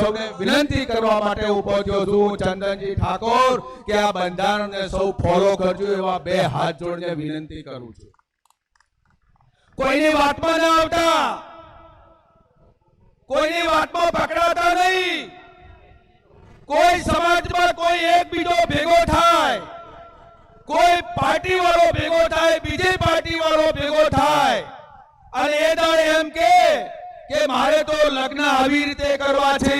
સૌને વિનંતી કરવા માટે થયો છું. ચંદનજી ઠાકોર, કે આ બંધારણને સૌ ફોલો કરજો એવા બે હાથ જોડીને વિનંતી કરું છું. કોઈની વાતમાં ના આવતા? કોઈની વાતમાં પકડાતા નહીં? કોઈ સમાજમાં કોઈ એક બીજો ભેગો થાય? કોઈ પાર્ટી વાળો ભેગો થાય, બીજી પાર્ટી વાળો ભેગો થાય? અને એ દાડે એમ કે કે મારે તો લગ્ન આવી રીતે કરવા છે.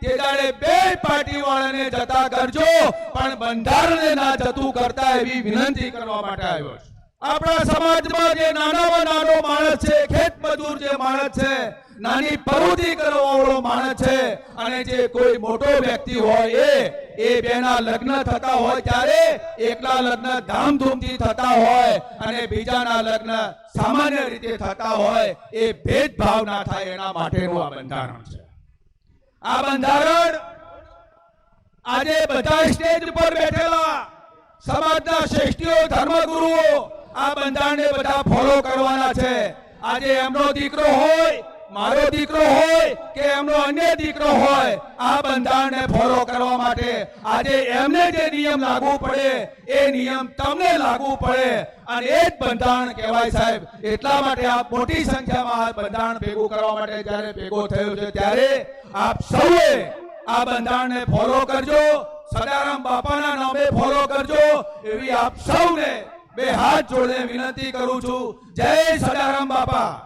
તે દાડે બે પાર્ટી વાળાને જતા કરજો, પણ બંધારણને ના જતું કરતા એવી વિનંતી કરવા માટે આવ્યો છું. આપણા સમાજમાં જે નાનામાં નાનો માણસ છે, ખેત મજૂર જે માણસ છે, નાની પ્રવૃત્તિ કરવાવાળો માણસ છે, અને જે કોઈ મોટો વ્યક્તિ હોય એ એ બેના લગ્ન થતા હોય ત્યારે એકલા લગ્ન ધામધૂમથી થતા હોય અને બીજાના લગ્ન સામાન્ય રીતે થતા હોય, એ ભેદભાવ ના થાય એના માટેનું આ બંધારણ છે. આ બંધારણ આજે બધા સ્ટેજ ઉપર બેઠેલા સમાજના શ્રેષ્ઠીઓ, ધર્મગુરુઓ આ બંધારણને બધા ફોલો કરવાના છે. આજે એમનો દીકરો હોય, મારો દીકરો હોય કે એમનો અન્ય દીકરો હોય, આ બંધારણને ફોલો કરવા માટે આજે એમને જે નિયમ લાગુ પડે, એ નિયમ તમને લાગુ પડે. અને એ જ બંધારણ કહેવાય સાહેબ, એટલા માટે આ મોટી સંખ્યામાં આ બંધારણ ભેગું કરવા માટે જ્યારે ભેગો થયો છે ત્યારે આપ સૌએ આ બંધારણને ફોલો કરજો. સદારામ બાપાના નામે ફોલો કરજો. એવી આપ સૌને બે હાથ જોડે વિનંતી કરું છું. જય સદારામ બાપા.